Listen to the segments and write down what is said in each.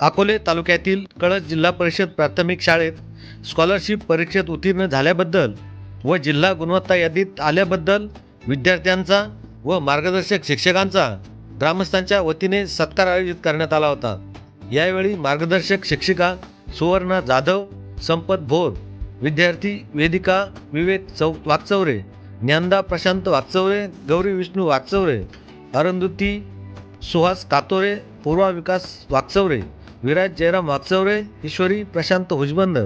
अकोले तालुक्यातील कळस जिल्हा परिषद प्राथमिक शाळेत स्कॉलरशिप परीक्षेत उत्तीर्ण झाल्याबद्दल व जिल्हा गुणवत्ता यादीत आल्याबद्दल विद्यार्थ्यांचा व मार्गदर्शक शिक्षकांचा ग्रामस्थांच्या वतीने सत्कार आयोजित करण्यात आला होता. यावेळी मार्गदर्शक शिक्षिका सुवर्णा जाधव संपत भोर विद्यार्थी वेदिका विवेक चौ वाकचौरे ज्ञानदा प्रशांत वाकचौरे गौरी विष्णू वाकचौरे अरुंधती सुहास कातोरे पूर्वा विकास वाकचौरे विराज जयराम वाकचौरे ईश्वरी प्रशांत भुजबंद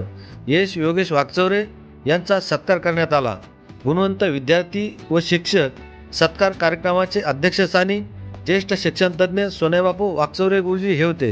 यश योगेश वाकचौरे यांचा सत्कार करण्यात आला. गुणवंत विद्यार्थी व शिक्षक सत्कार कार्यक्रमाचे अध्यक्षस्थानी ज्येष्ठ शिक्षणतज्ज्ञ सोनेबापू वाकचौरे गुरुजी हे होते.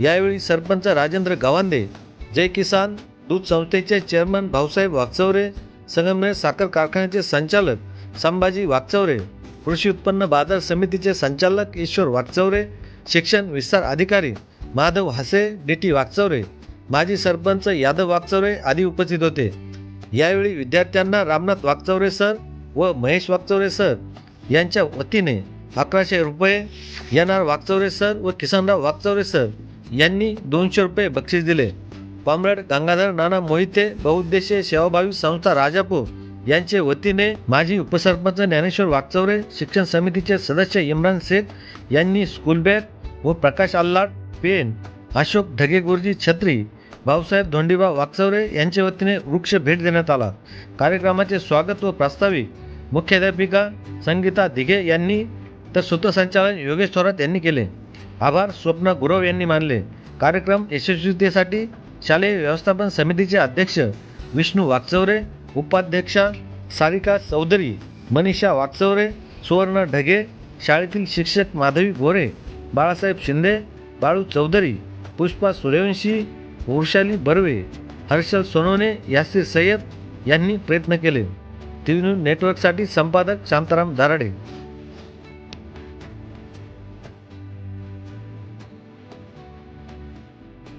यावेळी सरपंच राजेंद्र गवांदे जय किसान दूध संस्थेचे चेअरमन भाऊसाहेब वाकचौरे संगमनेर साखर कारखान्याचे संचालक संभाजी वाकचौरे कृषी उत्पन्न बाजार समितीचे संचालक ईश्वर वाकचौरे शिक्षण विस्तार अधिकारी माधव हसे डीटी टी माजी सरपंच यादव वाकचौरे आदी उपस्थित होते. यावेळी विद्यार्थ्यांना रामनाथ वाकचौरे सर व महेश वाकचौरे सर यांच्या वतीने अकराशे रुपये एन आर सर व किसनराव वाकचौरे सर यांनी दोनशे रुपये बक्षीस दिले. कॉम्रेड गंगाधर नाना मोहिते बहुउद्देशीय सेवाभावी संस्था राजापूर यांचे वतीने माजी उपसरपंच ज्ञानेश्वर वाकचौरे शिक्षण समितीचे सदस्य इम्रान शेख यांनी स्कूल बॅग व प्रकाश आल्लाट पेन अशोक ढगे गुरुजी छत्री भाऊसाहेब धोंडीबा वाकचौरे यांच्या वतीने वृक्ष भेट देण्यात आला. कार्यक्रमाचे स्वागत व प्रास्ताविक मुख्याध्यापिका संगीता दिघे यांनी तर सूत्रसंचालन योगेश थोरात यांनी केले. आभार स्वप्न गुरव यांनी मानले. कार्यक्रम यशस्वीतेसाठी शालेय व्यवस्थापन समितीचे अध्यक्ष विष्णू वाकचौरे उपाध्यक्षा सारिका चौधरी मनीषा वाकचौरे सुवर्ण ढगे शाळेतील शिक्षक माधवी गोरे बाळासाहेब शिंदे बाळू चौधरी पुष्पा सूर्यवंशी वृषाली बर्वे हर्षल सोनवणे यासिर सय्यद यांनी प्रयत्न केले. टी व्ही न्यूज नेटवर्कसाठी संपादक शांताराम दाराडे.